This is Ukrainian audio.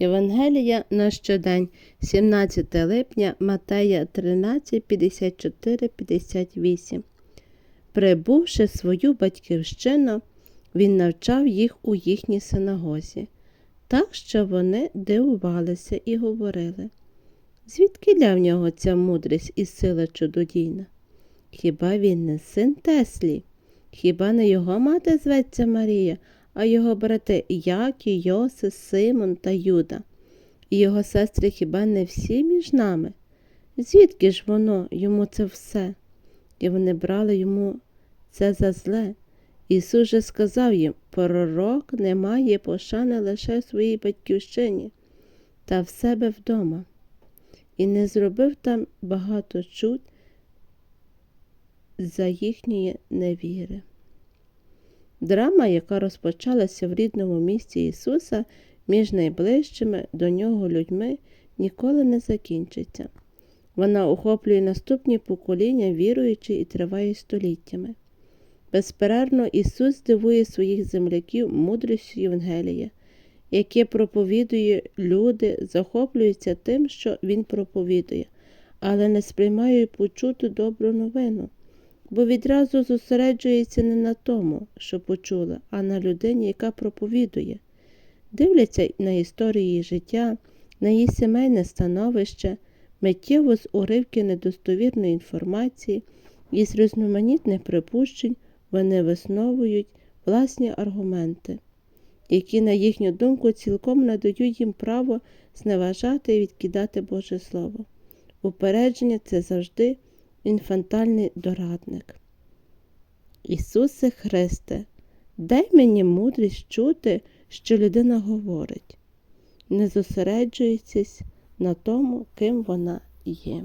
Євангелія на щодень, 17 липня, Матея 13, 54, 58. Прибувши в свою батьківщину, він навчав їх у їхній синагозі, так що вони дивувалися і говорили. Звідки в нього ця мудрість і сила чудодійна? Хіба він не син Теслі? Хіба не його мати зветься Марія, а його брати Які, Йосиф, Симон та Юда? І його сестри хіба не всі між нами? Звідки ж воно йому це все? І вони брали йому це за зле. Ісус же сказав їм, пророк не має пошани лише в своїй батьківщині та в себе вдома, і не зробив там багато чуд за їхньої невіри. Драма, яка розпочалася в рідному місті Ісуса між найближчими до нього людьми, ніколи не закінчиться. Вона охоплює наступні покоління віруючи і триває століттями. Безперервно Ісус дивує своїх земляків мудрістю Євангелія, яке проповідує люди, захоплюються тим, що Він проповідує, але не сприймають почуту добру новину, бо відразу зосереджується не на тому, що почули, а на людині, яка проповідує. Дивляться на історію її життя, на її сімейне становище, миттєво з уривки недостовірної інформації і з різноманітних припущень вони висновують власні аргументи, які, на їхню думку, цілком надають їм право зневажати і відкидати Боже Слово. Упередження це завжди інфантальний дорадник. Ісусе Христе, дай мені мудрість чути, що людина говорить, не зосереджуючись на тому, ким вона є.